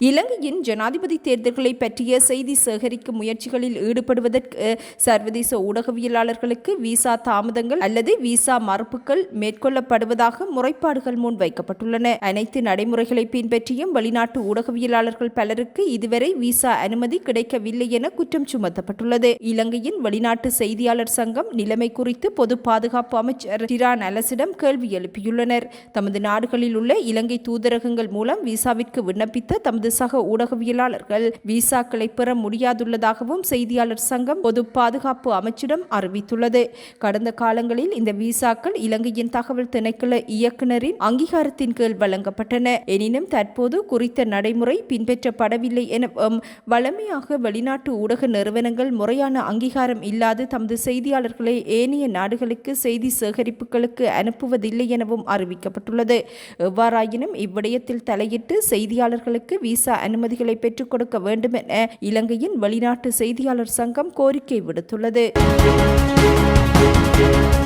இலங்கையின் ஜனாதிபதி தேர்தல்களை பற்றிய செய்தி சேகரிக்கும் முயற்சிகளில் ஈடுபடுவதற்கு சர்வதேச ஊடகவியலாளர்களுக்கு விசா தாமதங்கள் அல்லது விசா மறுப்புகள் மேற்கொள்ளப்படுவதாக முறைப்பாடுகள் முன்வைக்கப்பட்டுள்ளன அனைத்து நடைமுறைகளை பின்பற்றியும் வெளிநாட்டு ஊடகவியலாளர்கள் பலருக்கு இதுவரை விசா அனுமதி கிடைக்கவில்லை என குற்றம் சுமத்தப்பட்டுள்ளது. இலங்கையின் வெளிநாட்டு செய்தியாளர் சங்கம் நிலைமை குறித்து பொது பாதுகாப்பு அமைச்சர் டிரான் அலசிடம் கேள்வி எழுப்பியுள்ளனர். தமது நாடுகளில் உள்ள இலங்கை தூதரகங்கள் மூலம் விசாவிற்கு விண்ணப்பித்த தமது சக ஊடகவியலாளர்கள் விசாக்களை பெற முடியாதுள்ளதாகவும் செய்தியாளர் சங்கம் பொது பாதுகாப்பு அமைச்சிடம் அறிவித்துள்ளது. கடந்த காலங்களில் இந்த விசாக்கள் இலங்கையின் தகவல் திணைக்கள இயக்குநரின் அங்கீகாரத்தின் கீழ் வழங்கப்பட்டன. எனினும் தற்போது குறித்த நடைமுறை பின்பற்றப்படவில்லை எனவும் வழமையாக வெளிநாட்டு ஊடக நிறுவனங்கள் முறையான அங்கீகாரம் இல்லாது தமது செய்தியாளர்களை ஏனைய நாடுகளுக்கு செய்தி சேகரிப்புகளுக்கு அனுப்புவதில்லை எனவும் அறிவிக்கப்பட்டுள்ளது. எவ்வாறாயினும் இவ்விடயத்தில் தலையிட்டு செய்தியாளர்களுக்கு விசா அனுமதிகளை பெற்றுக் கொடுக்க வேண்டும் என இலங்கையின் வெளிநாட்டு செய்தியாளர் சங்கம் கோரிக்கை விடுத்துள்ளது.